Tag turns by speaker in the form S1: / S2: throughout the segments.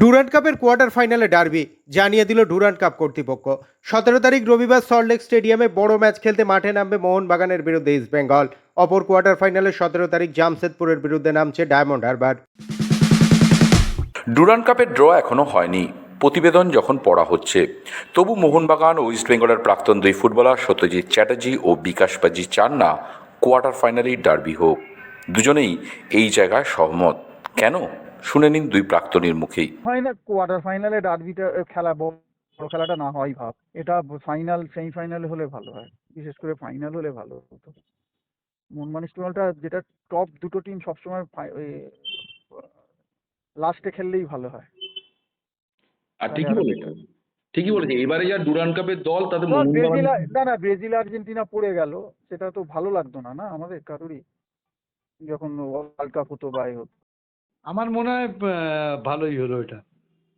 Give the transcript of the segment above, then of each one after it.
S1: Durand কাপের quarter ফাইনালে derby জানিয়ে দিল ডুরান্ড কাপ কর্তৃপক্ষ। সতেরো তারিখ রবিবার সল্টলেক স্টেডিয়ামে বড় ম্যাচ খেলতে মাঠে নামবে মোহনবাগানের বিরুদ্ধে ইস্ট বেঙ্গল। অপর কোয়ার্টার ফাইনালে সতেরো তারিখ জামশেদপুরের বিরুদ্ধে নামছে ডায়মন্ড হারবার।
S2: ডুরান কাপের ড্র এখনও হয়নি। প্রতিবেদন যখন পড়া হচ্ছে, তবু মোহনবাগান ও ইস্টবেঙ্গলের প্রাক্তন দুই ফুটবলার সত্যজিৎ চ্যাটার্জি ও বিকাশ বাজি চান না কোয়ার্টার ফাইনালেই ডার্বি হোক। দুজনেই এই জায়গায় সহমত। কেন? শুনে নিন দুই প্রাক্তনীর মুখেই।
S3: ফাইনাল কোয়ার্টার ফাইনালে ডার্বিটা খেলা বড় খেলাটা না হয় ভাব। এটা ফাইনাল সেমিফাইনাল হলে ভালো হয়। বিশেষ করে ফাইনাল হলে ভালো হতো। মনমান ইস্টবেঙ্গলটা যেটা টপ দুটো টিম সবসময় লাস্টে খেললেই ভালো হয়।
S4: আর ঠিকই
S3: আরও
S4: বলেছেন ঠিকই বলেছেন। এবারে যা ডুরান কাপের দল তাতে
S3: ব্রাজিল না না ব্রাজিল আর্জেন্টিনা পড়ে গেল। সেটা তো ভালো লাগতো না না? আমাদের কারোরই। যখন ওয়ার্ল্ড কাপ হতো বা হতো।
S5: আমার মনে হয় ভালোই হলো এটা।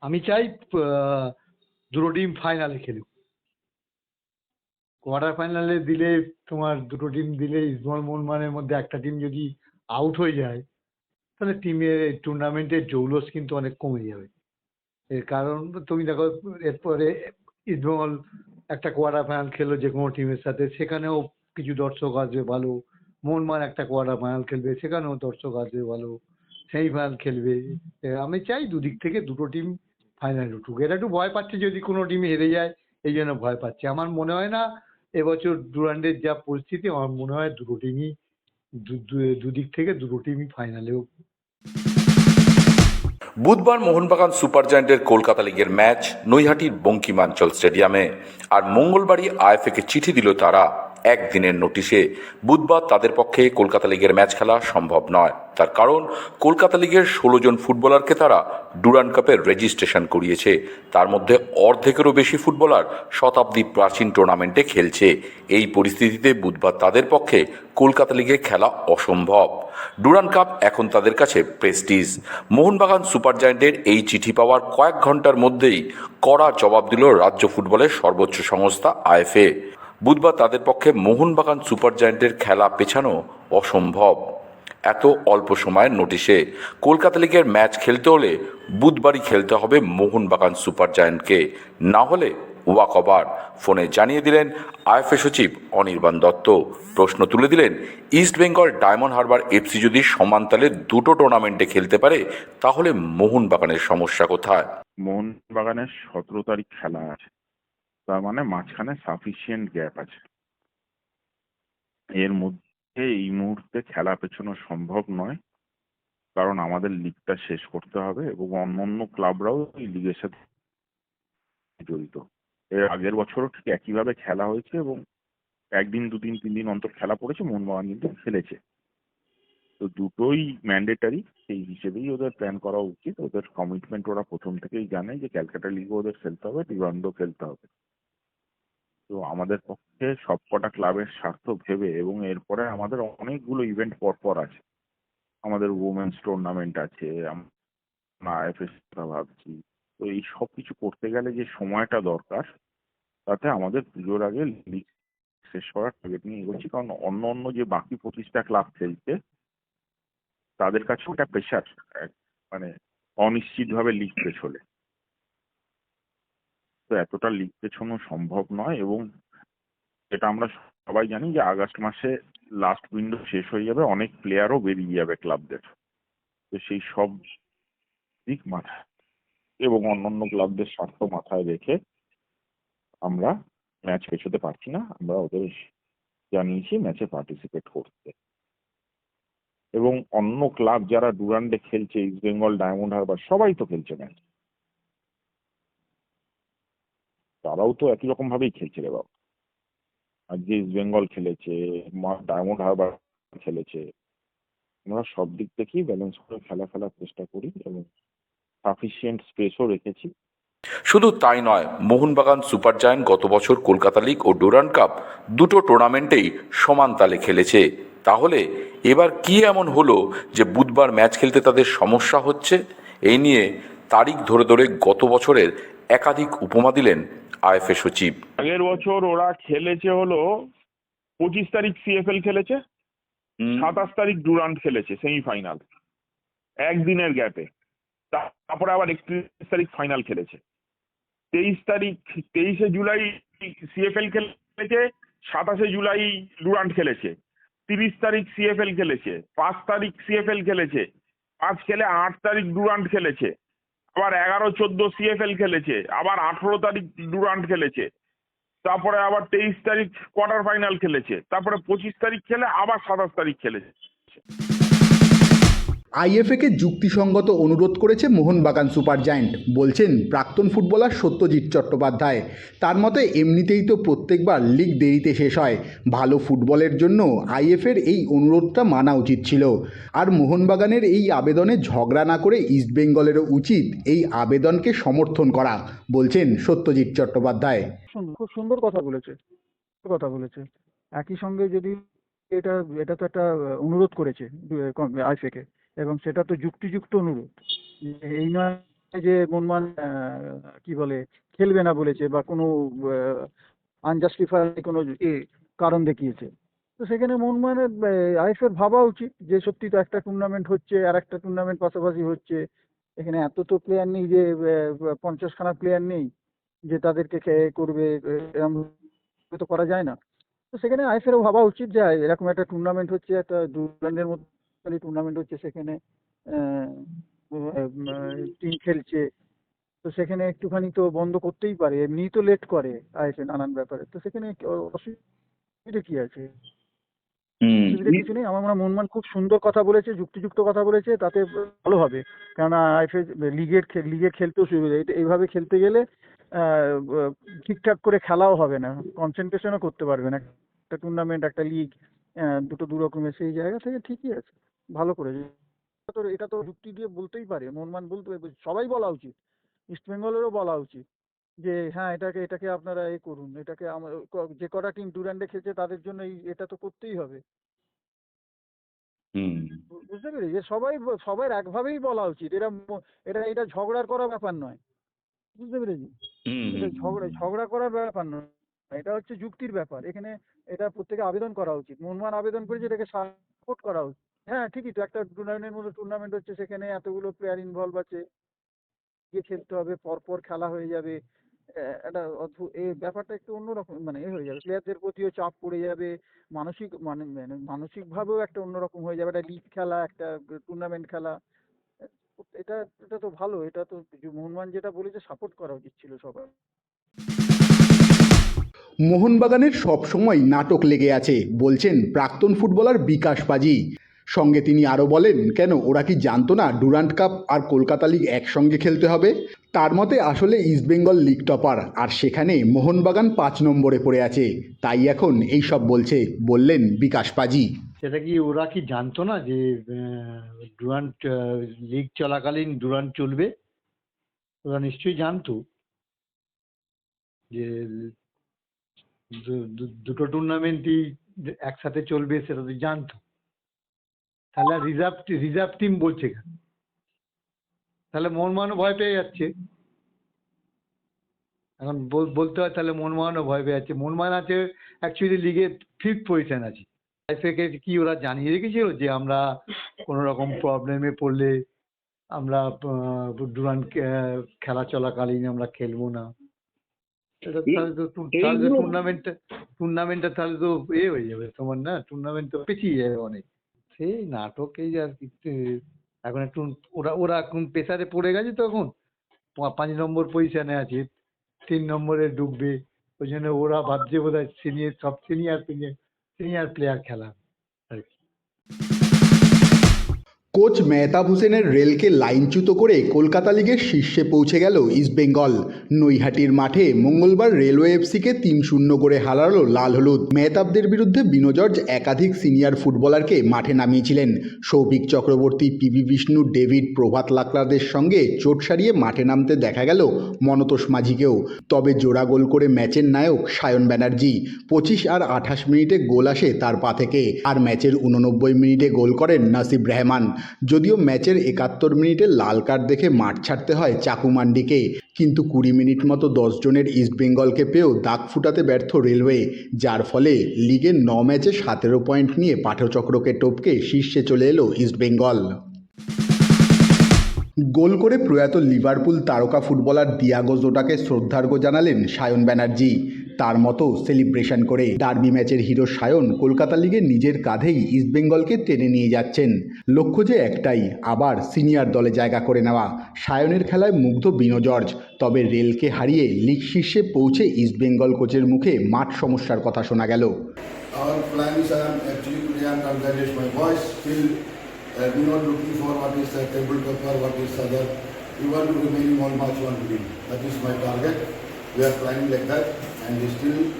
S5: আমি চাই দুটো টিম ফাইনালে খেলুক। কোয়ার্টার ফাইনালে দিলে তোমার দুটো টিম দিলে ইস্টবেঙ্গল মোহনবাগানের মধ্যে একটা টিম যদি আউট হয়ে যায়, তাহলে টিমের টুর্নামেন্টের জৌলস কিন্তু অনেক কমে যাবে। এর কারণ, তুমি দেখো, এরপরে ইস্টবেঙ্গল একটা কোয়ার্টার ফাইনাল খেললো যে কোনো টিমের সাথে, সেখানেও কিছু দর্শক আসবে ভালো। মোহনবাগান একটা কোয়ার্টার ফাইনাল খেলবে, সেখানেও দর্শক আসবে ভালো। সেমিফাইনাল খেলবে। আমি চাই দুদিক থেকে দুটো টিম ফাইনালে উঠুক। এরা একটু ভয় পাচ্ছে যদি কোনো টিম হেরে যায়, এই জন্য ভয় পাচ্ছে। আমার মনে হয় না এবছর ডুরান্ডের যা পরিস্থিতি, আমার মনে হয় দুটো টিমই দুদিক থেকে দুটো টিমই ফাইনালেও
S2: বুধবার মোহনবাগান সুপার জায়েন্টের কলকাতা লিগের ম্যাচ নৈহাটির বঙ্কিমাঞ্চল স্টেডিয়ামে। আর মঙ্গলবারই আইএফএকে চিঠি দিল তারা। একদিনের নোটিশে, বুধবার তাদের পক্ষে কলকাতা লিগের ম্যাচ খেলা সম্ভব নয়। তার কারণ, কলকাতা লিগের ষোলো জন ফুটবলারকে তারা ডুরান কাপের রেজিস্ট্রেশন করিয়েছে। তার মধ্যে অর্ধেকেরও বেশি ফুটবলার শতাব্দী প্রাচীন টুর্নামেন্টে খেলছে। এই পরিস্থিতিতে বুধবার তাদের পক্ষে কলকাতা লিগে খেলা অসম্ভব। ডুরান কাপ এখন তাদের কাছে প্রেস্টিজ। মোহনবাগান সুপার জায়েন্টের এই চিঠি পাওয়ার কয়েক ঘণ্টার মধ্যেই কড়া জবাব দিল রাজ্য ফুটবলের সর্বোচ্চ সংস্থা আইএফএ। বুধবার তাদের পক্ষে মোহনবাগান সুপার জায়েন্টের খেলা পেছানো অসম্ভব। এত অল্প সময়ের নোটিশে কলকাতা লিগের ম্যাচ খেলতে হলে বুধবারই খেলতে হবে মোহনবাগান সুপার জায়েন্টকে। না হলে ওয়াকওভার ফোনে জানিয়ে দিলেন আইএফএ সচিব অনির্বাণ দত্ত। প্রশ্ন তুলে দিলেন, East Bengal Diamond Harbour FC যদি সমান্তালে দুটো টুর্নামেন্টে খেলতে পারে, তাহলে মোহনবাগানের সমস্যা কোথায়?
S6: মোহনবাগানের সতেরো তারিখ খেলা আছে। তার মানে মাঝখানে সাফিসিয়েন্ট গ্যাপ আছে। এর মধ্যে এই মুহূর্তে খেলা পেছানো সম্ভব নয়। কারণ আমাদের লিগটা শেষ করতে হবে এবং অন্যান্য ক্লাবরাও এই লিগের সাথে জড়িত। এর আগের বছরও ঠিক একইভাবে খেলা হয়েছে এবং একদিন, দুদিন তিন দিন অন্তর খেলা পড়েছে, মোহনবাগান কিন্তু খেলেছে। তো দুটোই ম্যান্ডেটারি সেই হিসেবেই ওদের প্ল্যান করা উচিত। ওদের কমিটমেন্ট ওরা প্রথম থেকেই জানে যে ক্যালকাটা লিগও ওদের খেলতে হবে ডিভান্ডো খেলতে হবে। তো আমাদের পক্ষে সবকটা ক্লাবের স্বার্থ ভেবে এবং এরপরে আমাদের অনেকগুলো ইভেন্ট পর পর আছে। আমাদের উমেন্স টুর্নামেন্ট আছে ভাবছি। তো এই সব কিছু করতে গেলে যে সময়টা দরকার, তাতে আমাদের পুজোর আগে লিগ শেষ করার টার্গেট নিয়ে এগোচ্ছি। কারণ অন্য অন্য যে বাকি পঁচিশটা ক্লাব খেলছে, তাদের কাছেও একটা প্রেশার মানে অনিশ্চিতভাবে লিগ পেছলে। তো এতটা লিগ পেছানো সম্ভব নয় এবং এটা আমরা সবাই জানি যে আগস্ট মাসে লাস্ট উইন্ডো শেষ হয়ে যাবে, অনেক প্লেয়ারও বেরিয়ে যাবে ক্লাবদের তো সেই সব দিক মাথায় এবং অন্যান্য ক্লাবদের স্বার্থ মাথায় রেখে আমরা ম্যাচ পেছোতে পারছি না, আমরা ওদের জানিয়েছি ম্যাচে পার্টিসিপেট করতে। এবং অন্য ক্লাব যারা ডুরান্ডে খেলছে ইস্ট বেঙ্গল ডায়মন্ড হারবার সবাই তো খেলছে ম্যাচ তারাও তো একই রকম ভাবেই খেলছে রে বাবা। আজকে ইস্ট বেঙ্গল খেলেছে ডায়মন্ড হারবার খেলেছে। আমরা সব দিক থেকেই ব্যালেন্স করে খেলা খেলার চেষ্টা করি এবং সাফিসিয়েন্ট স্পেসও রেখেছি।
S2: শুধু তাই নয়, মোহনবাগান সুপার জায়ান্ট গত বছর কলকাতা লিগ ও ডুরান্ড কাপ দুটো টুর্নামেন্টেই সমান তালে খেলেছে। তাহলে এবার কি এমন হলো যে বুধবার ম্যাচ খেলতে তাদের সমস্যা হচ্ছে? এই নিয়ে তারিখ ধরে ধরে গত বছরের একাধিক উপমা দিলেন আইএফএ সচিব।
S6: আগের বছর ওরা খেলেছে হলো পঁচিশ তারিখ সিএফএল খেলেছে সাতাশ তারিখ ডুরান্ট খেলেছে সেমিফাইনাল একদিনের গ্যাপে। তারপরে আবার একত্রিশ তারিখ ফাইনাল খেলেছে। তেইশ তারিখ তেইশে জুলাই সিএফএল খেলেছে সাতাশে জুলাই ডুরান্ট খেলেছে তিরিশ তারিখ সিএফএল খেলেছে পাঁচ তারিখ সিএফএল খেলেছে পাঁচ খেলে আট তারিখ ডুরান্ট খেলেছে। আবার এগারো, চোদ্দ সিএফএল খেলেছে, আবার আঠেরো তারিখ ডুরান্ট খেলেছে, তারপরে আবার তেইশ তারিখ কোয়ার্টার ফাইনাল খেলেছে, তারপরে পঁচিশ তারিখ খেলে আবার সাতাশ তারিখ খেলেছে।
S7: আইএফএকে যুক্তিসঙ্গত অনুরোধ করেছে মোহনবাগান সুপার জায়েন্ট। বলছেন, প্রাক্তন ফুটবলার সত্যজিৎ চট্টোপাধ্যায়। তার মতে, এমনিতেই তো প্রত্যেকবার লিগ দেরিতে শেষ হয়। ভালো ফুটবলের জন্য আইএফের এই অনুরোধটা মানা উচিত ছিল। আর মোহনবাগানের এই আবেদনে ঝগড়া না করে ইস্টবেঙ্গলেরও উচিত এই আবেদনকে সমর্থন করা, বলছেন সত্যজিৎ চট্টোপাধ্যায়।
S3: খুব সুন্দর কথা বলেছে। কথা বলেছে। একই সঙ্গে যদি এটা এটা তো একটা অনুরোধ করেছে আইফেকে এবং সেটা তো যুক্তিযুক্ত অনুরোধ। এই নয় যে মনমান কি বলে, খেলবে না বলেছে বা কোনো আনজাস্টিফাই কোনো কারণ দেখিয়েছে। তো সেখানে মনমানের আইএফের ভাবা উচিত যে সত্যি তো একটা টুর্নামেন্ট হচ্ছে, আর একটা টুর্নামেন্ট পাশাপাশি হচ্ছে। এখানে এত তো প্লেয়ার নেই যে পঞ্চাশখানা প্লেয়ার নেই যে তাদেরকে করবে এরকম তো করা যায় না। তো সেখানে আইএফএরও ভাবা উচিত যে এরকম একটা টুর্নামেন্ট হচ্ছে, একটা দুর্দান্তের মতো টুর্নামেন্ট হচ্ছে সেখানে টিম খেলছে। তো সেখানে একটুখানি তো বন্ধ করতেই পারে এমনিই তো লেট করে আইএফএ নানান ব্যাপারে। তো সেখানে অসুবিধা কি আছে? অসুবিধা কিছু নেই? আমার মনে মনমান খুব সুন্দর কথা বলেছে যুক্তিযুক্ত কথা বলেছে তাতে ভালো হবে। কেননা আইএফএ লিগের লিগে খেলতেও সুবিধা এটা এইভাবে খেলতে গেলে ঠিকঠাক করে খেলাও হবে না। কনসেন্ট্রেশনও করতে পারবে না। একটা টুর্নামেন্ট একটা লিগ দুটো দু রকমের সেই জায়গা থেকে ঠিকই আছে। ভালো এটা তো এটা তো যুক্তি দিয়ে বলতেই পারে মনমান বলতে সবাই বলা উচিত। ইস্ট বেঙ্গলেরও বলা উচিত যে হ্যাঁ এটাকে এটাকে আপনারা এ করুন এটাকে আমার যে কটা টিম ডুরান্ডে খেলছে তাদের জন্য এটা তো করতেই হবে। বুঝতে পেরেছি? যে সবাই সবার একভাবেই বলা উচিত এটা এটা এটা ঝগড়ার করা ব্যাপার নয়। বুঝতে পেরেছি? এটা ঝগড়া ঝগড়া করার ব্যাপার নয় এটা হচ্ছে যুক্তির ব্যাপার। এখানে এটা প্রত্যেকে আবেদন করা উচিত মনমান আবেদন করেছে এটাকে সাপোর্ট করা উচিত। হ্যাঁ ঠিকই তো। একটা টুর্নামেন্টের মধ্যে টুর্নামেন্ট হচ্ছে সেখানে এতগুলো প্লেয়ার ইনভলভ আছে। গিয়ে খেলতে হবে, পরপর খেলা হয়ে যাবে। একটা অদ্ভুত এই ব্যাপারটা একটু অন্যরকম মানে এ হয়ে যাবে। প্লেয়ারদের প্রতিও চাপ পড়ে যাবে, মানসিক মানে মানে মানসিকভাবেও একটা অন্যরকম হয়ে যাবে। একটা লিগ খেলা, একটা টুর্নামেন্ট খেলা। এটা এটা তো ভালো, এটা তো মোহনবাগান যেটা বলেছে সাপোর্ট করা উচিত ছিল সবার।
S7: মোহনবাগানের সবসময় নাটক লেগে আছে, বলছেন প্রাক্তন ফুটবলার বিকাশ পাজি। সঙ্গে তিনি আরও বলেন, কেন, ওরা কি জানতো না ডুরান্ট কাপ আর কলকাতা লিগ একসঙ্গে খেলতে হবে? তার মতে, আসলে ইস্টবেঙ্গল লিগ টপার, আর সেখানে মোহনবাগান পাঁচ নম্বরে পড়ে আছে। তাই এখন এই সব বলছে, বললেন বিকাশ পাজি।
S5: সেটা কি ওরা কি জানতো না যে ডুরান্ট লিগ চলাকালীন ডুরান্ট চলবে? ওরা নিশ্চয়ই জানতো যে দুটো টুর্নামেন্টই একসাথে চলবে, সেটা তো জানতো। তাহলে রিজার্ভ রিজার্ভ টিম বলছে কেন তাহলে মোহনবাগানও ভয় পেয়ে যাচ্ছে। এখন বল- বলতে হয় তাহলে মোহনবাগানও ভয় পেয়ে যাচ্ছে। মোহনবাগান আছে অ্যাকচুয়ালি লিগে ফিফথ পজিশন আছে। আইএফএকে কি ওরা জানিয়ে রেখেছিল যে আমরা কোনো রকম প্রবলেমে পড়লে আমরা ডুরান্ট খেলা চলাকালীন আমরা খেলব না। তাহলে তো টুর্নামেন্টটা টুর্নামেন্টটা তাহলে তো এ হয়ে যাবে তোমার না? টুর্নামেন্ট তো পিছিয়ে যাবে অনেক। সেই নাটকেই আর কি এখন একটু ওরা ওরা এখন প্রেসারে পড়ে গেছে তো এখন পাঁচ নম্বর পজিশনে আছে, তিন নম্বরে ডুববে, ওই জন্য ওরা ভাবছে বোধ হয় সিনিয়র সব সিনিয়র সিনিয়র সিনিয়র প্লেয়ার খেলা আর কি।
S7: কোচ মেহতাব হোসেনের রেলকে লাইনচ্যুত করে কলকাতা লিগের শীর্ষে পৌঁছে গেল ইস্টবেঙ্গল নৈহাটির মাঠে মঙ্গলবার রেলওয়ে এফসিকে তিন শূন্য করে হারালো লাল হলুদ। মেহতাবদের বিরুদ্ধে বিনোজর্জ একাধিক সিনিয়র ফুটবলারকে মাঠে নামিয়েছিলেন। সৌভিক চক্রবর্তী পিবি বিষ্ণু, ডেভিড, প্রভাত লাকড়াদের সঙ্গে চোট সারিয়ে মাঠে নামতে দেখা গেল মনতোষ মাঝিকেও। তবে জোড়া গোল করে ম্যাচের নায়ক সায়ন ব্যানার্জি, পঁচিশ আর আঠাশ মিনিটে গোল আসে তার পা থেকে। আর ম্যাচের উননব্বই মিনিটে গোল করেন নাসিব রেহমান। যদিও ম্যাচের একাত্তর মিনিটে লাল কার্ড দেখে মাঠ ছাড়তে হয় চাকুমান্ডিকে কিন্তু কুড়ি মিনিট মতো দশ জনের ইস্টবেঙ্গলকে পেয়েও দাগ ফুটাতে ব্যর্থ রেলওয়ে, যার ফলে লিগের ন ম্যাচে সতেরো পয়েন্ট নিয়ে পাঠচক্রকে টপকে শীর্ষে চলে এলো ইস্টবেঙ্গল গোল করে প্রয়াত লিভারপুল তারকা ফুটবলার দিয়াগো জোটাকে শ্রদ্ধার্ঘ জানালেন সায়ন ব্যানার্জি। তার মতো সেলিব্রেশন করে ডার্বি ম্যাচের হিরো সায়ন কলকাতা লিগের নিজের কাঁধেই ইস্টবেঙ্গলকে টেনে নিয়ে যাচ্ছেন। লক্ষ্য যে একটাই, আবার সিনিয়র দলে জায়গা করে নেওয়া। সায়নের খেলায় মুগ্ধ বিনো জর্জ। তবে রেলকে হারিয়ে লিগ শীর্ষে পৌঁছে ইস্টবেঙ্গল কোচের মুখে মাঠ সমস্যার কথা শোনা গেল।
S8: We are trying like that. And still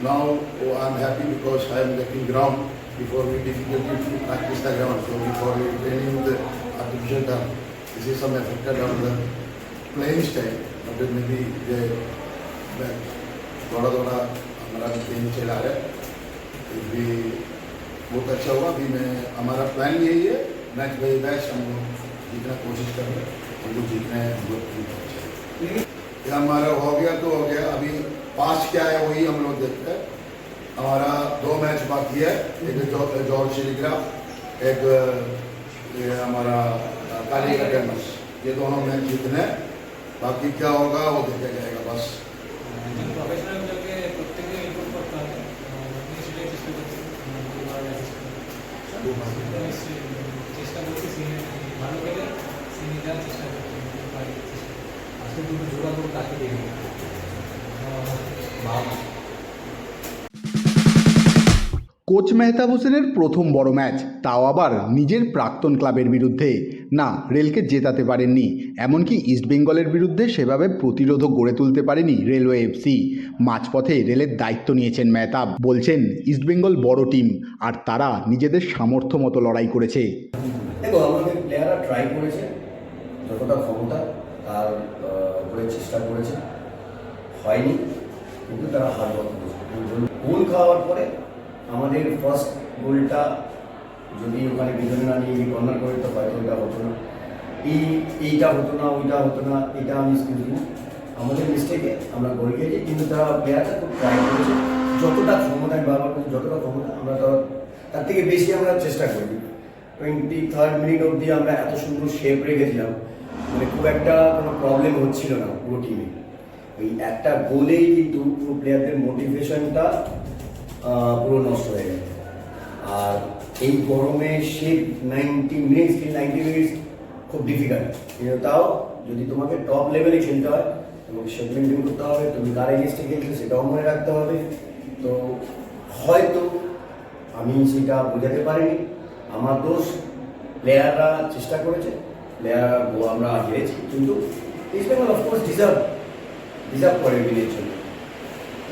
S8: now oh, I'm happy because I am getting ground. Before we difficulty to practice the ground, so before we training the artificial turf, this is some affected on the playing style. But then maybe the थोड़ा थोड़ा हमारा game चला रहा है फिर भी बहुत अच्छा हुआ अभी मैं हमारा प्लान यही है मैच बाई मैच हम लोग जीतना कोशिश कर रहे हैं हमको जीतना है हम लोग ये हमारा हो गया तो हो गया अभी पास क्या है वही हम लोग देखते हैं हमारा दो मैच बाकी है एक जॉ- जॉर्ज टेलीग्राफ एक ये हमारा काली का टेमस ये दोनों मैच जीतने हैं बाकी क्या होगा वो देखा जाएगा बस
S9: প্রফেশনালদেরকে প্রত্যেকে ইনপুট করতে হবে আমি সেটাই চেষ্টা করছি দুবার চেষ্টা করছি সিনিয়র ভালো খেলে সিনিয়র যাওয়ার চেষ্টা করছি পারি আজকে দুটো জোড়া করে তাকে দিয়ে
S7: কোচ মেহতাব হোসেনের প্রথম বড় ম্যাচ, তাও আবার নিজের প্রাক্তন ক্লাবের বিরুদ্ধে। না, রেলকে জেতাতে পারেননি, এমনকি ইস্টবেঙ্গলের বিরুদ্ধে সেভাবে প্রতিরোধও গড়ে তুলতে পারেনি রেলওয়ে এফসি মাঝপথে রেলের দায়িত্ব নিয়েছেন মেহতাব, বলছেন ইস্টবেঙ্গল বড় টিম, আর তারা নিজেদের সামর্থ্য মতো লড়াই করেছে।
S10: ট্রাই করেছে, যতটা ক্ষমতা তার চেষ্টা করেছে। হয়নি কিন্তু তারা হার করেছে গোল খাওয়ার পরে আমাদের ফার্স্ট গোলটা যদি ওখানে বিজয় না নিয়ে কর্নার করে তো হয়তো ওইটা হতো না। এই এইটা হতো না ওইটা হতো না এটা আমি কিন্তু আমাদের মিস্টেকে আমরা গোল খেয়েছি কিন্তু তারা প্লেয়ারটা খুব ট্রাই করেছে। যতটা ক্ষমতা বারবার বলছি, যতটা ক্ষমতা আমরা তার- তার থেকে বেশি আমরা চেষ্টা করি। টোয়েন্টি থার্ড মিনিট অবধি আমরা এত সুন্দর শেপ রেখেছিলাম মানে খুব একটা কোনো প্রবলেম হচ্ছিল না পুরো টিমে ওই একটা গোলেই কিন্তু পুরো প্লেয়ারদের মোটিভেশনটা পুরো নষ্ট হয়ে গেছে আর এই গরমে শেপ নাইনটি মিনিটস কি নাইনটি মিনিটস খুব ডিফিকাল্ট কিন্তু তাও যদি তোমাকে টপ লেভেলে খেলতে হয়, তোমাকে শেপ মেনটেন করতে হবে, তুমি কার এগেনস্টে খেলছো সেটাও মনে রাখতে হবে। তো হয়তো আমি সেটা বোঝাতে পারিনি। আমার দোষ প্লেয়াররা চেষ্টা করেছে। প্লেয়ার আমরা হেরেছি কিন্তু East Bengal of course deserve deserve করে বিনের জন্য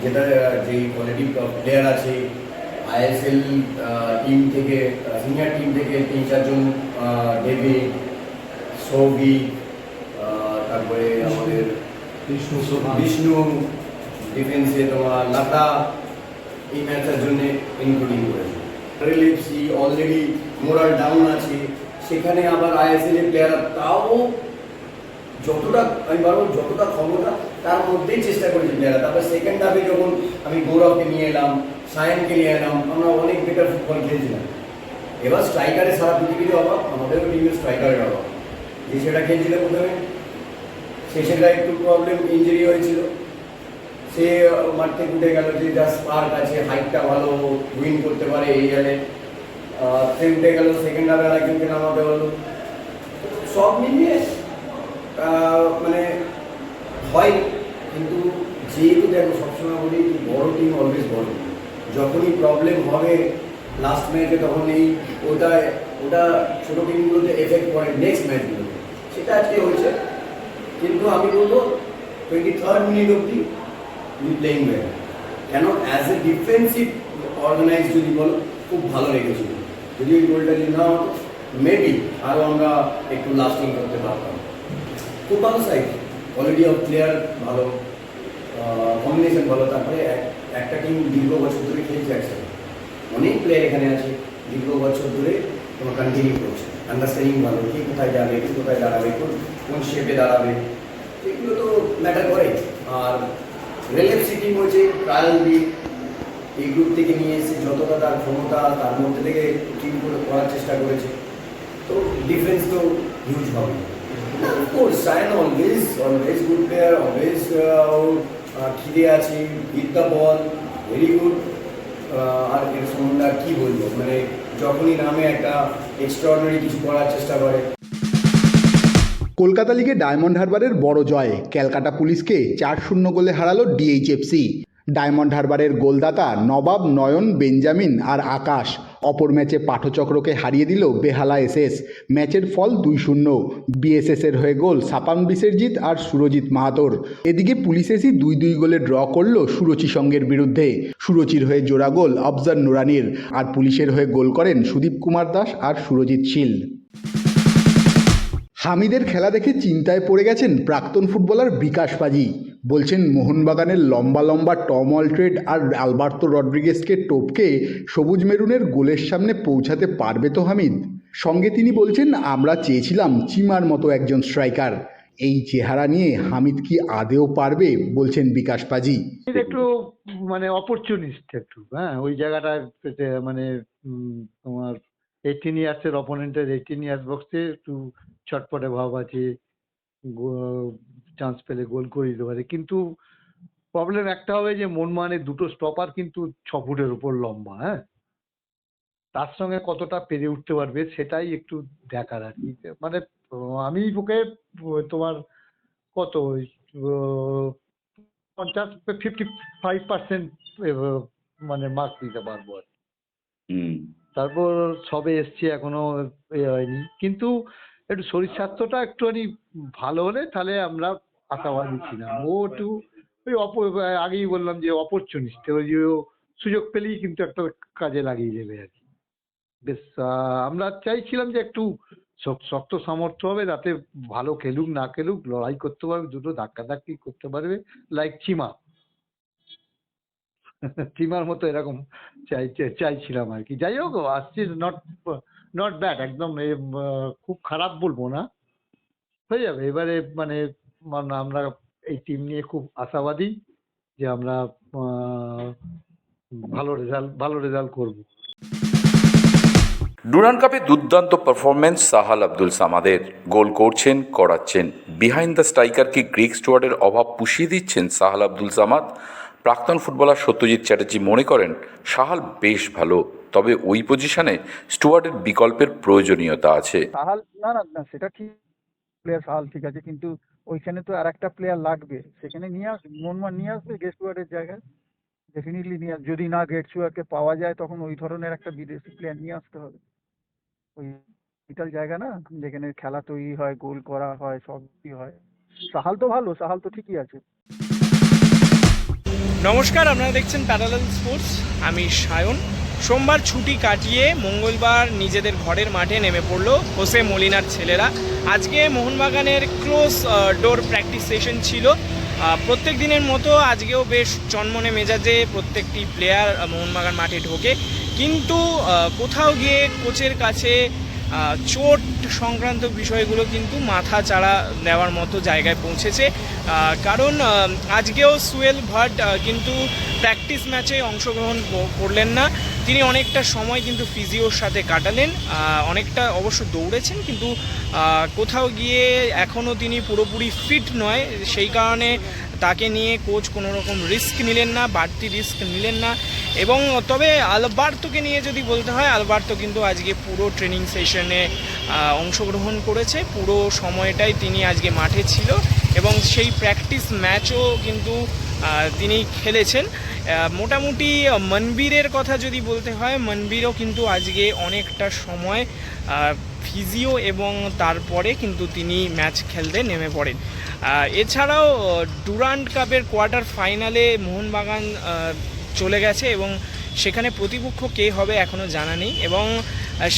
S10: যেটা যে কোয়ালিটি প্লেয়ার আছে আইএসএল টিম থেকে সিনিয়র টিম থেকে তিন চারজন ডেভিড সৌভিক তারপরে আমাদের বিষ্ণু ডিফেন্সে তোমার লাতা এই ম্যাচটার জন্য ইনক্লুডিং করেছে অলরেডি মোরাল ডাউন আছে সেখানে আবার আইএসএল এর প্লেয়াররা তাও যতটা আমি বলব যতটা ক্ষমতা, তার মধ্যেই চেষ্টা করেছি প্লেয়াররা তারপর সেকেন্ড হাফে যখন আমি গৌরবকে নিয়ে এলাম, সায়নকে নিয়ে এলাম, আমরা অনেক বেটার ফুটবল খেলছিলাম। এবার স্ট্রাইকারের সারা পৃথিবীর অভাব আমাদেরও টিমের স্ট্রাইকারের অভাব যে সেটা খেলছিল প্রথমে, সে সেটা একটু প্রবলেম ইঞ্জুরি হয়েছিল। সে থেকে উঠে গেল যে যা স্পার্ক আছে হাইটটা ভালো উইন করতে পারে এই গেলে। সে উঠে গেল সেকেন্ড হাফে আর একজনকে নামাতে হলো। সব মিলিয়ে মানে হয়, কিন্তু যেহেতু দেখো সবসময় বলি বড় টিম অলওয়েজ বড়। যখনই প্রবলেম হবে লাস্ট ম্যাচে তখন এই ওটা ওটা ছোটো টিমগুলোতে এফেক্ট করে নেক্সট ম্যাচগুলোতে সেটা আজকে হয়েছে। কিন্তু আমি বলব টোয়েন্টি থার্ড মিনিট অব্দি উই প্লেইং ওয়েল কেন? অ্যাজ এ ডিফেন্সিভ অর্গানাইজ যদি বলো, খুব ভালো লেগেছিল। যদি ওই গোলটা যদি না হতো মেবি আরও আমরা একটু লাস্টিং করতে পারতাম। ভালো সাইড কোয়ালিটি অফ প্লেয়ার ভালো কম্বিনেশন ভালো, তারপরে এক- একটা টিম দীর্ঘ বছর ধরে খেলছে একসাথে। অনেক প্লেয়ার এখানে আছে, দীর্ঘ বছর ধরে তোমার কন্টিনিউ করছে আন্ডারস্ট্যান্ডিং ভালো, কে কোথায় যাবে, কে কোথায় দাঁড়াবে, কোন কোন শেপে দাঁড়াবে, এগুলো তো ম্যাটার করে আর রিলেফ সিটিং হয়েছে ট্রায়াল দিয়ে এই গ্রুপ থেকে নিয়ে এসে যতটা তার ক্ষমতা, তার মধ্যে থেকে টিম করে করার চেষ্টা করেছে। তো ডিফেন্স তো হিউজ হবে গুড প্লেয়ার অলওয়েজ খিদে আছে hit the ball very good আর এর সম্বন্ধে আর বলব? মানে যখনই নামে একটা এক্সট্রাঅর্ডিনারি কিছু করার চেষ্টা করে।
S7: কলকাতা লিগে ডায়মন্ড হারবারের বড় জয় ক্যালকাটা পুলিশকে চার শূন্য গোলে হারালো ডিএইচএফসি ডায়মন্ড হারবারের গোলদাতা নবাব নয়ন, বেঞ্জামিন আর আকাশ। অপর ম্যাচে পাঠচক্রকে হারিয়ে দিল বেহালা এসএস। ম্যাচের ফল দুই শূন্য। বিএসএসের হয়ে গোল সাপান বিশ্বজিৎ আর সুরজিৎ মাহাতোর। এদিকে পুলিশ এসি দুই দুই গোলে ড্র করল সুরচি সঙ্গের বিরুদ্ধে। সুরচির হয়ে জোড়া গোল আফজার নুরানির আর পুলিশের হয়ে গোল করেন সুদীপ কুমার দাস আর সুরজিৎ শীল। হামিদের খেলা দেখে চিন্তায় পড়ে গেছেন প্রাক্তন ফুটবলার বিকাশ পাজি। বলছেন, মোহনবাগানের লম্বা লম্বা টম অলট্রেড আর আলবার্তো রড্রিগেসকে টপকে সবুজ মেরুনের গোলের সামনে পৌঁছাতে পারবে তো হামিদ? সঙ্গে তিনি বলছেন, আমরা চেয়েছিলাম চিমার মতো একজন স্ট্রাইকার। এই চেহারা নিয়ে হামিদ কি আদেও পারবে, বলছেন বিকাশ পাজি।
S5: একটু মানে অপরচুনিস্ট একটু হ্যাঁ? ওই জায়গাটায় পেতে মানে তোমার এইটিন ইয়ার্সের অপোনেন্টের এইটিন ইয়ার্স বক্সে একটু চটপটে ভাব আছে চান্স পেলে গোল করে দিতে পারে। কিন্তু প্রবলেম একটা হবে যে মনমানে দুটো স্টপার কিন্তু ছ ফুটের উপর লম্বা হ্যাঁ? তার সঙ্গে কতটা পেরে উঠতে পারবে সেটাই একটু দেখার আর কি। মানে আমি ওকে তোমার কত ওই, পঞ্চাশ ফিফটি ফাইভ পার্সেন্ট মানে মার্ক দিতে পারব আর তারপর সবে এসছে এখনও এ হয়নি। কিন্তু একটু শরীর স্বাস্থ্যটা একটুখানি ভালো হলে তাহলে আমরা আশাবাদী ছিলাম। ও একটু ওই অপ আগেই বললাম যে অপরচুনিস্ট ওই যে ও সুযোগ পেলেই কিন্তু একটা কাজে লাগিয়ে দেবে আর কি। বেশ আমরা চাইছিলাম যে একটু শক- শক্ত সামর্থ্য হবে, যাতে ভালো খেলুক, না খেলুক, লড়াই করতে পারবে, দুটো ধাক্কাধাক্কি করতে পারবে লাইক চিমা চিমার মতো এরকম চাই, চাই- চাইছিলাম আর কি। যাই হোক আসছে নট নট ব্যাড একদম খুব খারাপ বলব না। হয়ে যাবে, এবারে মানে মানে আমরা এই টিম নিয়ে খুব আশাবাদী যে আমরা ভালো রেজাল্ট ভালো রেজাল্ট করব।
S2: ডুরান কাপে দুর্দান্ত পারফরমেন্স সাহাল আব্দুল সামাদের। গোল করছেন করাচ্ছেন। বিহাইন্ড দ্য স্ট্রাইকারকে গ্রিক স্টুয়ার্ডের অভাব পুষিয়ে দিচ্ছেন সাহাল আব্দুল সামাদ। প্রাক্তন ফুটবলার সত্যজিৎ চ্যাটার্জি মনে করেন সাহাল বেশ ভালো তবে ওই পজিশনে স্টুয়ার্ডের বিকল্পের প্রয়োজনীয়তা আছে।
S3: সাহাল না না সেটা ঠিক প্লেয়ার সাহাল ঠিক আছে কিন্তু ওইখানে তো আর একটা প্লেয়ার লাগবে। সেখানে নিয়ে আস মনমান নিয়ে আসবে গেস্টুয়ার্ডের জায়গায়? ডেফিনেটলি নিয়ে যদি না গেটসুয়ারকে পাওয়া যায়, তখন ওই ধরনের একটা বিদেশি প্লেয়ার নিয়ে আসতে হবে। ওই বিটাল জায়গা না, যেখানে খেলা তৈরি হয়, গোল করা হয় সবই হয়। সাহাল তো ভালো, সাহাল তো ঠিকই আছে।
S11: নমস্কার, আপনারা দেখছেন প্যারালাল স্পোর্টস আমি সায়ন। সোমবার ছুটি কাটিয়ে মঙ্গলবার নিজেদের ঘরের মাঠে নেমে পড়ল হোসে মলিনার ছেলেরা। আজকে মোহনবাগানের ক্লোজ ডোর প্র্যাকটিস সেশন ছিল। প্রত্যেক দিনের মতো আজকেও বেশ চনমনে মেজাজে প্রত্যেকটি প্লেয়ার মোহনবাগান মাঠে ঢোকে। কিন্তু কোথাও গিয়ে কোচের কাছে চোট সংক্রান্ত বিষয়গুলো কিন্তু মাথা চাড়া নেওয়ার মতো জায়গায় পৌঁছেছে। কারণ আজকেও সুয়েল ভাট কিন্তু প্র্যাকটিস ম্যাচে অংশগ্রহণ করলেন না। তিনি অনেকটা সময় কিন্তু ফিজিওর সাথে কাটালেন। অনেকটা অবশ্য দৌড়েছেন, কিন্তু কোথাও গিয়ে এখনও তিনি পুরোপুরি ফিট নয়। সেই কারণে তাকে নিয়ে কোচ কোনো রকম রিস্ক নিলেন না, বাড়তি রিস্ক নিলেন না। এবং তবে আলবার্তোকে নিয়ে যদি বলতে হয়, আলবার্তো কিন্তু আজকে পুরো ট্রেনিং সেশনে অংশগ্রহণ করেছে। পুরো সময়টাই তিনি আজকে মাঠে ছিল এবং সেই প্র্যাকটিস ম্যাচও কিন্তু তিনি খেলেছেন।
S12: মোটামুটি মনবীরের কথা যদি বলতে হয়, মনবীরও কিন্তু আজকে অনেকটা সময় ফিজিও এবং তারপরে কিন্তু তিনি ম্যাচ খেলতে নেমে পড়েন। এছাড়াও ডুরান্ড কাপের কোয়ার্টার ফাইনালে মোহনবাগান চলে গেছে এবং সেখানে প্রতিপক্ষ কে হবে এখনও জানা নেই এবং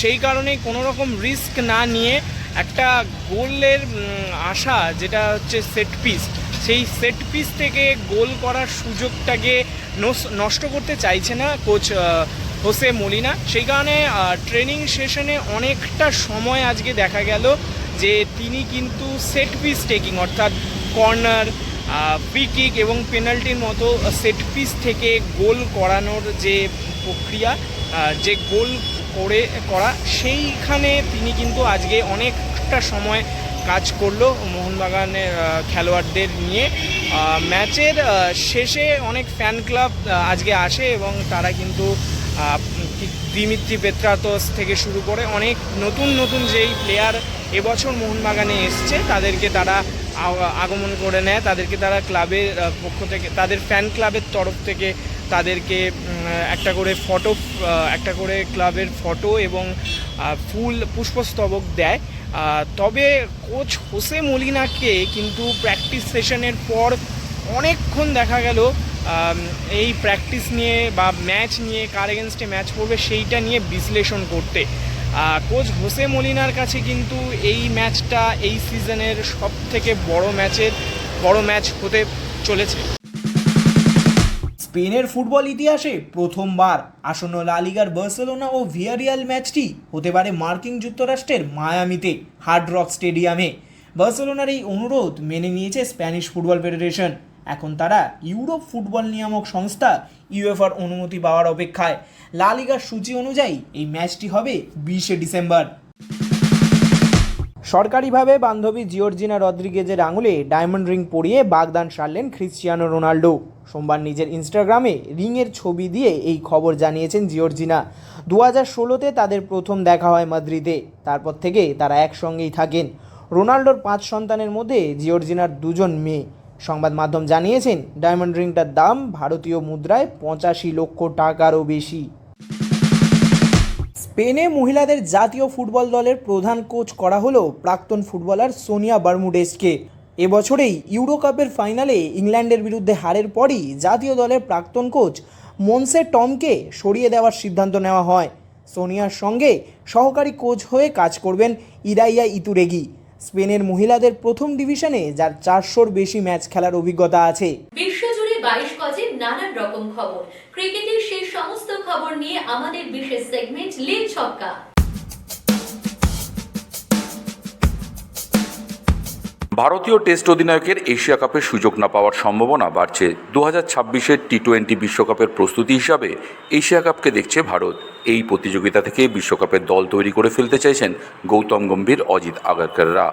S12: সেই কারণেই কোনো রকম রিস্ক না নিয়ে একটা গোলের আশা যেটা হচ্ছে সেট পিস সেই সেট পিস থেকে গোল করার সুযোগটাকে নষ্ট করতে চাইছে না কোচ হোসে মলিনা। সেই কারণে ট্রেনিং সেশনে অনেকটা সময় আজকে দেখা গেল যে তিনি কিন্তু সেট পিস টেকিং অর্থাৎ কর্নার ফ্রি কিক এবং পেনাল্টির মতো সেট পিস থেকে গোল করানোর যে প্রক্রিয়া যে গোল করে করা, সেইখানে তিনি কিন্তু আজকে অনেকটা সময় কাজ করল মোহনবাগানের খেলোয়াড়দের নিয়ে। ম্যাচের শেষে অনেক ফ্যান ক্লাব আজকে আসে এবং তারা কিন্তু দিমিত্রি পেত্রাতস থেকে শুরু করে অনেক নতুন নতুন যেই প্লেয়ার এবছর মোহনবাগানে এসছে, তাদেরকে তারা আগমন করে নেয়। তাদেরকে তারা ক্লাবের পক্ষ থেকে, তাদের ফ্যান ক্লাবের তরফ থেকে তাদেরকে একটা করে ফটো একটা করে ক্লাবের ফটো এবং ফুল পুষ্পস্তবক দেয়। তবে কোচ হোসে মলিনাকে কিন্তু প্র্যাকটিস সেশনের পর অনেকক্ষণ দেখা গেল। এই প্র্যাকটিস নিয়ে বা ম্যাচ নিয়ে কার এগেনস্টে ম্যাচ পড়বে সেইটা নিয়ে বিশ্লেষণ করতে। কোচ হোসে মলিনার কাছে কিন্তু এই ম্যাচটা এই সিজনের সব থেকে বড় ম্যাচের বড় ম্যাচ হতে চলেছে।
S11: স্পেনের ফুটবল ইতিহাসে প্রথমবার আসন্ন লালিগার বার্সেলোনা ও ভিয়ারিয়াল ম্যাচটি হতে পারে মার্কিন যুক্তরাষ্ট্রের মায়ামিতে, হার্ড রক স্টেডিয়ামে। বার্সেলোনার এই অনুরোধ মেনে নিয়েছে স্প্যানিশ ফুটবল ফেডারেশন। এখন তারা ইউরোপ ফুটবল নিয়ামক সংস্থা ইউএফআর অনুমতি পাওয়ার অপেক্ষায়। লালিগার সূচি অনুযায়ী এই ম্যাচটি হবে বিশে ডিসেম্বর। সরকারিভাবে বান্ধবী জিওর্জিনা রদ্রিগেজের আঙুলে ডায়মন্ড রিং পরিয়ে বাগদান সারলেন ক্রিশ্চিয়ানো রোনাল্ডো। সোমবার নিজের ইনস্টাগ্রামে রিংয়ের ছবি দিয়ে এই খবর জানিয়েছেন জিওর্জিনা। দু হাজার ষোলোতে তাদের প্রথম দেখা হয় মাদ্রিদে, তারপর থেকে তারা একসঙ্গেই থাকেন। রোনাল্ডোর পাঁচ সন্তানের মধ্যে জিওর্জিনার দুজন মেয়ে। সংবাদ মাধ্যম জানিয়েছেন, ডায়মন্ড রিংটার দাম ভারতীয় মুদ্রায় পঁচাশি লক্ষ টাকারও বেশি। স্পেনে মহিলাদের জাতীয় ফুটবল দলের প্রধান কোচ করা হলো প্রাক্তন ফুটবলার সোনিয়া বার্মুডেসকে এবছরেই ইউরো কাপের ফাইনালে ইংল্যান্ডের বিরুদ্ধে হারের পরই জাতীয় দলের প্রাক্তন কোচ মনসে টমকে সরিয়ে দেওয়ার সিদ্ধান্ত নেওয়া হয়। সোনিয়ার সঙ্গে সহকারী কোচ হয়ে কাজ করবেন ইরাইয়া ইতুরেগি। স্পেনের মহিলাদের প্রথম ডিভিশনে যার চারশোর বেশি ম্যাচ খেলার অভিজ্ঞতা আছে।
S13: বিশ্বজুড়ে বাইশ গজে নানান রকম খবর। ক্রিকেটের সেই সমস্ত খবর নিয়ে আমাদের বিশেষ সেগমেন্ট লিল ছক্কা।
S2: ভারতীয় টেস্ট অধিনায়কের এশিয়া কাপের সুযোগ না পাওয়ার সম্ভাবনা বাড়ছে। দু হাজার ছাব্বিশের টি টোয়েন্টি বিশ্বকাপের প্রস্তুতি হিসাবে এশিয়া কাপকে দেখছে ভারত। এই প্রতিযোগিতা থেকে বিশ্বকাপের দল তৈরি করে ফেলতে চাইছেন গৌতম গম্ভীর, অজিত আগারকাররা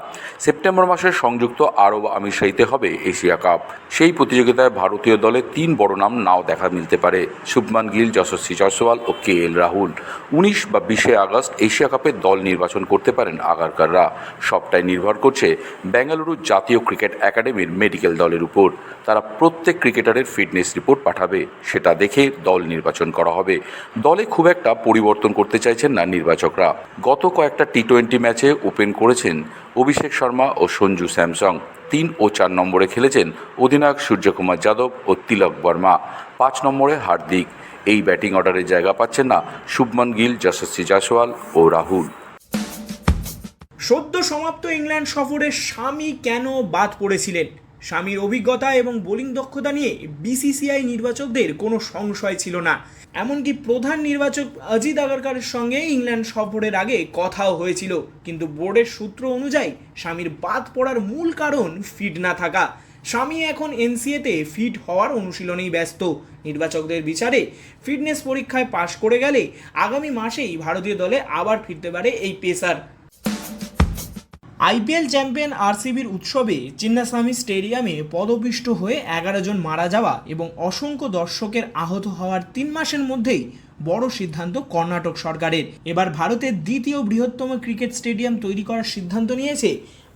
S2: সেপ্টেম্বর মাসে সংযুক্ত আরব আমিরশাহিতে হবে এশিয়া কাপ। সেই প্রতিযোগিতায় ভারতীয় দলে তিন বড় নাম নাও দেখা মিলতে পারে, শুভমান গিল, যশস্বী জয়সওয়াল ও কে এল রাহুল। উনিশ বা বিশে আগস্ট এশিয়া কাপের দল নির্বাচন করতে পারেন আগারকাররা সবটাই নির্ভর করছে বেঙ্গালুরু জাতীয় ক্রিকেট একাডেমির মেডিকেল দলের উপর। তারা প্রত্যেক ক্রিকেটারের ফিটনেস রিপোর্ট পাঠাবে। সেটা দেখে দল নির্বাচন করা হবে। দলে খুব একটা পরিবর্তন করতে চাইছেন না নির্বাচকরা। গত কয়েকটা টি টোয়েন্টি ম্যাচে ওপেন করেছেন অভিষেক শর্মা ও সঞ্জু স্যামসং। তিন ও চার নম্বরে খেলেছেন অধিনায়ক সূর্যকুমার যাদব ও তিলক বর্মা। পাঁচ নম্বরে হার্দিক। এই ব্যাটিং অর্ডারে জায়গা পাচ্ছেন না শুভমান গিল, যশস্বী জাসওয়াল ও রাহুল।
S11: সদ্য সমাপ্ত ইংল্যান্ড সফরে স্বামী কেন বাদ পড়েছিলেন? স্বামীর অভিজ্ঞতা এবং বোলিং দক্ষতা নিয়ে বিসিসিআই নির্বাচকদের কোনো সংশয় ছিল না। এমনকি প্রধান নির্বাচক অজিত আগারকারের সঙ্গে ইংল্যান্ড সফরের আগে কথাও হয়েছিল। কিন্তু বোর্ডের সূত্র অনুযায়ী, স্বামীর বাদ পড়ার মূল কারণ ফিট না থাকা। স্বামী এখন এনসিএতে ফিট হওয়ার অনুশীলনেই ব্যস্ত। নির্বাচকদের বিচারে ফিটনেস পরীক্ষায় পাশ করে গেলে আগামী মাসেই ভারতীয় দলে আবার ফিরতে পারে এই পেসার। আইপিএল চ্যাম্পিয়ন আরসিবির উৎসবে চিন্নাস্বামী স্টেডিয়ামে পদপিষ্ট হয়ে এগারো জন মারা যাওয়া এবং অসংখ্য দর্শকের আহত হওয়ার তিন মাসের মধ্যেই বড় সিদ্ধান্ত কর্ণাটক সরকারের। এবার ভারতের দ্বিতীয় বৃহত্তম ক্রিকেট স্টেডিয়াম তৈরি করার সিদ্ধান্ত নিয়েছে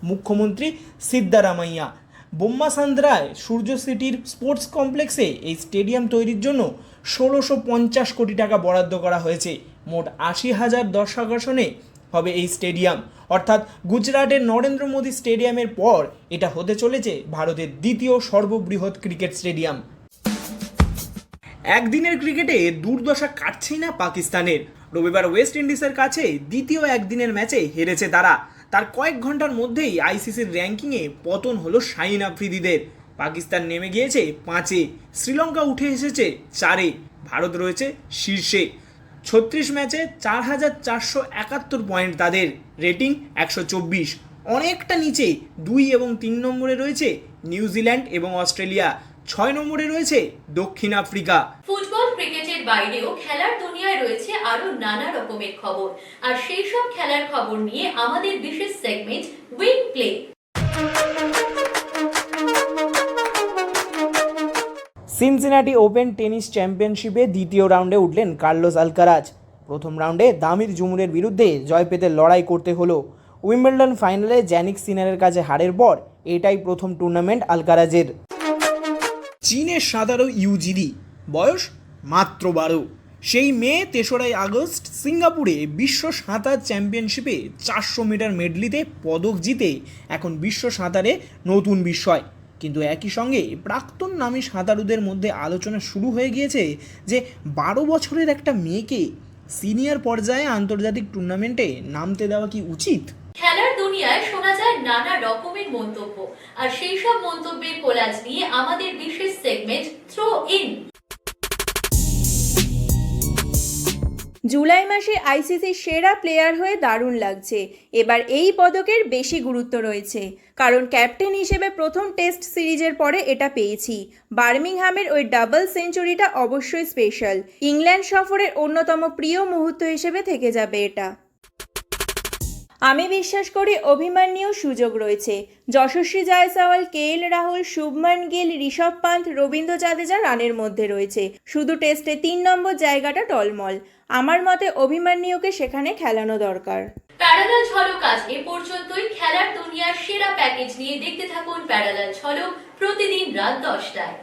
S11: মুখ্যমন্ত্রী সিদ্দারামাইয়া বোম্মাসান্দ্রায় সূর্য সিটির স্পোর্টস কমপ্লেক্সে এই স্টেডিয়াম তৈরির জন্য ষোলোশো পঞ্চাশ কোটি টাকা বরাদ্দ করা হয়েছে। মোট আশি হাজার দর্শক আসনে হবে এই স্টেডিয়াম। অর্থাৎ গুজরাটের নরেন্দ্র মোদী স্টেডিয়ামের পর এটা হতে চলেছে ভারতের দ্বিতীয় সর্ববৃহৎ ক্রিকেট স্টেডিয়াম। একদিনের ক্রিকেটে দুর্দশা কাটছেই না পাকিস্তানের। রবিবার ওয়েস্ট ইন্ডিজের কাছে দ্বিতীয় একদিনের ম্যাচে হেরেছে তারা। তার কয়েক ঘণ্টার মধ্যেই আইসিসির র্যাঙ্কিংয়ে পতন হলো শাহিন আফ্রিদিদের। পাকিস্তান নেমে গিয়েছে পাঁচে, শ্রীলঙ্কা উঠে এসেছে চারে, ভারত রয়েছে শীর্ষে। ছত্রিশ ম্যাচে চার হাজার চারশো একাত্তর পয়েন্ট তাদের রেটিং একশো চব্বিশ। অনেকটা নিচে দুই এবং তিন নম্বরে রয়েছে নিউজিল্যান্ড এবং অস্ট্রেলিয়া। ছয় নম্বরে রয়েছে দক্ষিণ আফ্রিকা।
S13: ফুটবল ক্রিকেটের বাইরেও খেলার দুনিয়ায় রয়েছে আরও নানা রকমের খবর। আর সেই সব খেলার খবর নিয়ে আমাদের বিশেষ segment wing play
S11: Cincinnati open tennis চ্যাম্পিয়নশিপে দ্বিতীয় রাউন্ডে উঠলেন কার্লোস আলকারাজ। প্রথম রাউন্ডে দামির জুমুরের বিরুদ্ধে জয় পেতে লড়াই করতে হলো। উইম্বলডন ফাইনালে জ্যানিক সিনারের কাছে হারের পর এটাই প্রথম টুর্নামেন্ট আলকারাজের। চীনের সাতারো ইউজিডি, বয়স মাত্র বারো। সেই মে তেসরাই আগস্ট সিঙ্গাপুরে বিশ্ব সাঁতার চ্যাম্পিয়নশিপে চারশো মিটার মেডলিতে পদক জিতে এখন বিশ্ব সাঁতারে নতুন বিস্ময়। কিন্তু একই সঙ্গে প্রাক্তন নামী সাঁতারুদের মধ্যে আলোচনা শুরু হয়ে গিয়েছে যে বারো বছরের একটা মেয়েকে সিনিয়র পর্যায়ে আন্তর্জাতিক টুর্নামেন্টে নামতে দেওয়া কি উচিত?
S13: খেলার দুনিয়ায় শোনা যায় নানা রকমের মন্তব্য। আর সেই সব মন্তব্যের কোলাজ নিয়ে আমাদের বিশেষ সেগমেন্ট থ্রো ইন
S14: জুলাই মাসে আইসিসির সেরা প্লেয়ার হয়ে দারুণ লাগছে। এবার এই পদকের বেশি গুরুত্ব রয়েছে। কারণ ক্যাপ্টেন হিসেবে প্রথম টেস্ট সিরিজের পরে এটা পেয়েছি। বার্মিংহামের ওই ডাবল সেঞ্চুরিটা অবশ্যই স্পেশাল ইংল্যান্ড সফরের অন্যতম প্রিয় মুহূর্ত হিসেবে থেকে যাবে এটা। আমি বিশ্বাস করি অভিমান্যু সুযোগ রয়েছে। যশস্বী জয়সওয়াল, কে এল রাহুল, শুভমান গিল, ঋষভ পান্থ, রবীন্দ্র জাদেজা রানের মধ্যে রয়েছে। শুধু টেস্টে তিন নম্বর জায়গাটা টলমল। আমার মতে অভিমান্যুকে সেখানে খেলানো দরকার।
S13: প্যারালাল ঝলক আজ এ পর্যন্তই। খেলার দুনিয়ার সেরা প্যাকেজ নিয়ে দেখতে থাকুন প্যারালাল ঝলক প্রতিদিন রাত দশটায়।